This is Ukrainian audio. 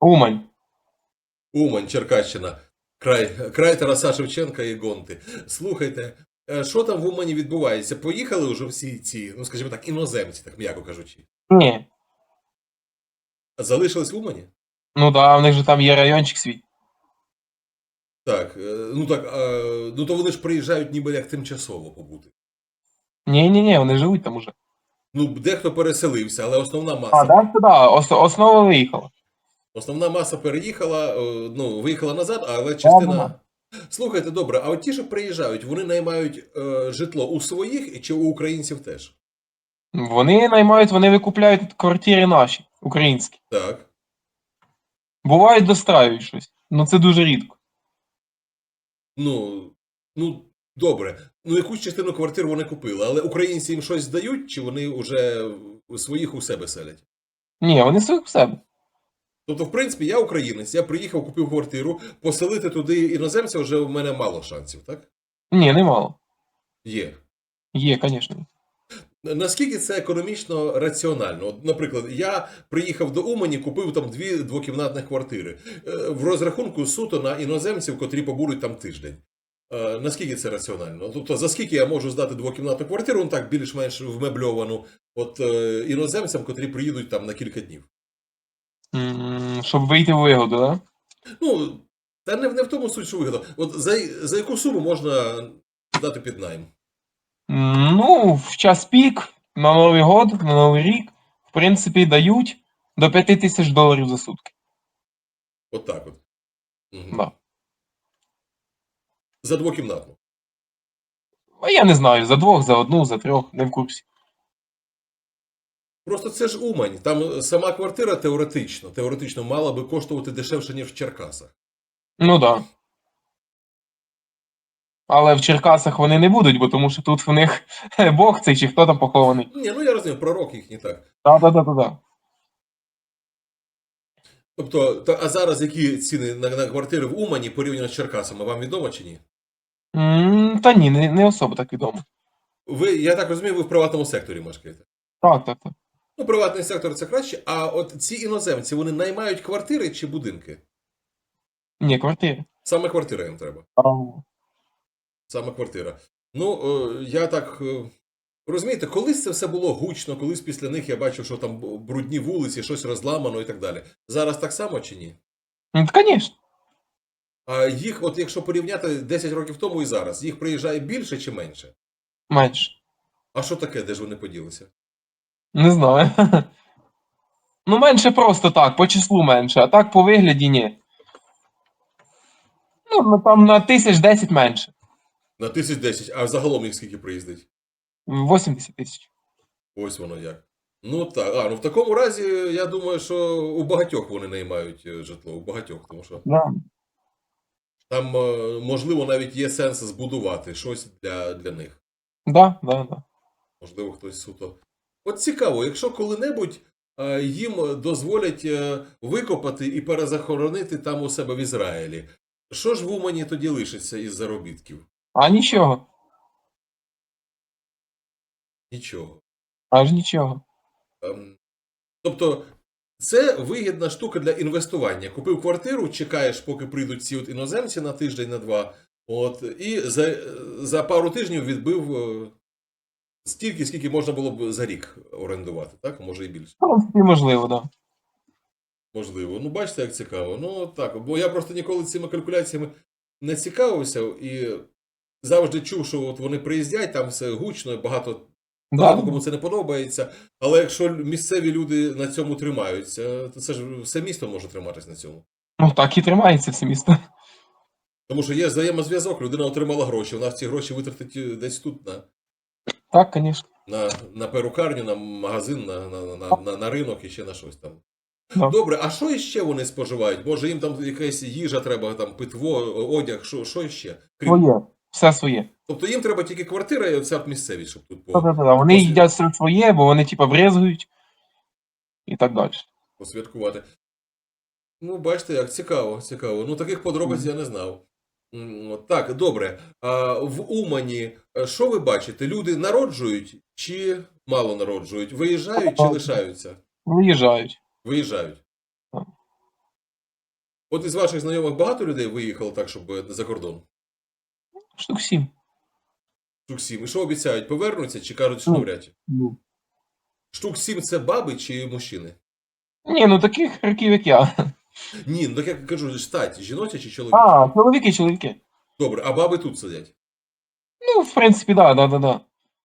Умань. Умань, Черкащина, край, край Тараса Шевченка і Гонти. Слухайте, е, що там в Умані відбувається? Поїхали вже всі ці, ну скажімо так, іноземці, так м'яко кажучи. Ні. Залишились в Умані? Ну да, в них же там є райончик свій. Так, е, ну так, ну то вони ж приїжджають ніби як тимчасово побути. Ні, ні, ні, вони живуть там уже. Ну, дехто переселився, але основна маса, А, да, да, ос- основа виїхала. Основна маса переїхала, е, ну, виїхала назад, але частина. Слухайте, добре, а от ті, що приїжджають, вони наймають е, житло у своїх чи у українців теж? Вони наймають, вони викупляють квартири наші, українські. Так. Бувають, достраюють щось. Ну це дуже рідко. Ну, ну, добре. Ну, якусь частину квартир вони купили, але українці їм щось здають, чи вони вже своїх у себе селять? Ні, вони своїх в себе. Тобто, в принципі, я українець, я приїхав, купив квартиру, поселити туди іноземця вже в мене мало шансів, так? Ні, немало. Є. Є, звісно. Наскільки це економічно раціонально? От, наприклад, я приїхав до Умані, купив там дві двокімнатних квартири. Е, В розрахунку суто на іноземців, котрі побудуть там тиждень. Е, Наскільки це раціонально? Тобто, за скільки я можу здати двокімнатну квартиру, ну так більш-менш вмебльовану, от е, іноземцям, котрі приїдуть там на кілька днів. М, Щоб вийти в вигоду, да? Ну, та не, в- не в тому суть, що вигода. От за, за яку суму можна дати під найм? М, Ну, в час пік, на Новий год, на Новий рік, в принципі, дають до 5 тисяч доларів за сутки. От так от. Мгм. Да. За двокімнатну. А я не знаю, за двох, за одну, за трьох, не в курсі. Просто це ж Умань. Там сама квартира теоретично, теоретично мала би коштувати дешевше, ніж в Черкасах. Ну да. Але в Черкасах вони не будуть, бо тому що тут в них Бог цей чи хто там похований. Ні, ну я розумію, пророк їхній так. Да-да-да-да. Тобто, та, а зараз які ціни на, на квартири в Умані порівняно з Черкасами, вам відомо чи ні? М, Та ні, не, не особо так відомо. Ви, я так розумію, ви в приватному секторі мешкаєте. Так, так, так. Ну, приватний сектор це краще, а от ці іноземці вони наймають квартири чи будинки? Ні, квартири. Саме квартира їм треба. Саме квартира. Ну, е, я так. е, Розумієте, колись це все було гучно, колись після них я бачив, що там брудні вулиці, щось розламано і так далі. Зараз так само чи ні? Ну, Звісно. А їх, от якщо порівняти 10 років тому і зараз, їх приїжджає більше чи менше? Менше. А що таке, де ж вони поділися? Не знаю. Ну, менше просто так, по числу менше, а так по вигляді ні. Ну, ну, там на тисяч десять менше. На тисяч десять, а загалом їх скільки приїздить? 80 тисяч. Ось воно як. Ну так, а ну в такому разі я думаю, що у багатьох вони наймають е, житло, у багатьох, тому що Да. там е, можливо навіть є сенс збудувати щось для, для них. Да, да, да. Можливо, хтось суто. От цікаво, якщо коли-небудь е, їм дозволять е, викопати і перезахоронити там у себе в Ізраїлі, що ж в Умані тоді лишиться із заробітків? А нічого. Нічого. Аж нічого. Ем, Тобто, це вигідна штука для інвестування. Купив квартиру, чекаєш, поки прийдуть ці от іноземці на тиждень, на два. От, і за, за пару тижнів відбив е, стільки, скільки можна було б за рік орендувати, так? Може і більше. Ну, можливо, да. Можливо. Ну, бачите, як цікаво. Ну, так. Бо я просто ніколи цими калькуляціями не цікавився і завжди чув, що от вони приїздять, там все гучно, багато Багато Да. кому це не подобається. Але якщо місцеві люди на цьому тримаються, то це ж все місто може триматись на цьому. Ну так і тримається все місто. Тому що є взаємозв'язок, людина отримала гроші, вона ці гроші витратить е, десь тут на, Так, звісно. на, на перукарню, на магазин, на, на, на, на, на ринок і ще на щось там. Да. Добре, а що іще вони споживають? Може їм там якась їжа треба, там питво, одяг, що, що іще? Крім... Своє. Все своє. Тобто їм треба тільки квартира і оця місцевість, щоб тут по... Да-да-да. Вони Посвя- їдять все своє, бо вони типа брезгують і так далі. посвяткувати. Ну, бачите, як цікаво, цікаво. Ну, таких подробиць Мгм. я не знав. Так, добре. В Умані е, що ви бачите? Люди народжують чи мало народжують? Виїжджають чи лишаються? Виїжджають. Виїжджають. Так. От із ваших знайомих багато людей виїхало так, щоб е, за кордон? Штук сім. Штук сім. І що обіцяють? Повернуться чи кажуть, що Ну. навряд чи? Штук сім це баби чи мужчини? Ні, ну таких років, як я. Ні, ну так я кажу, стать, жіноча чи чоловіки. А, чоловіки, чоловіки. Добре, а баби тут сидять. Ну, в принципі, да, да, да, да.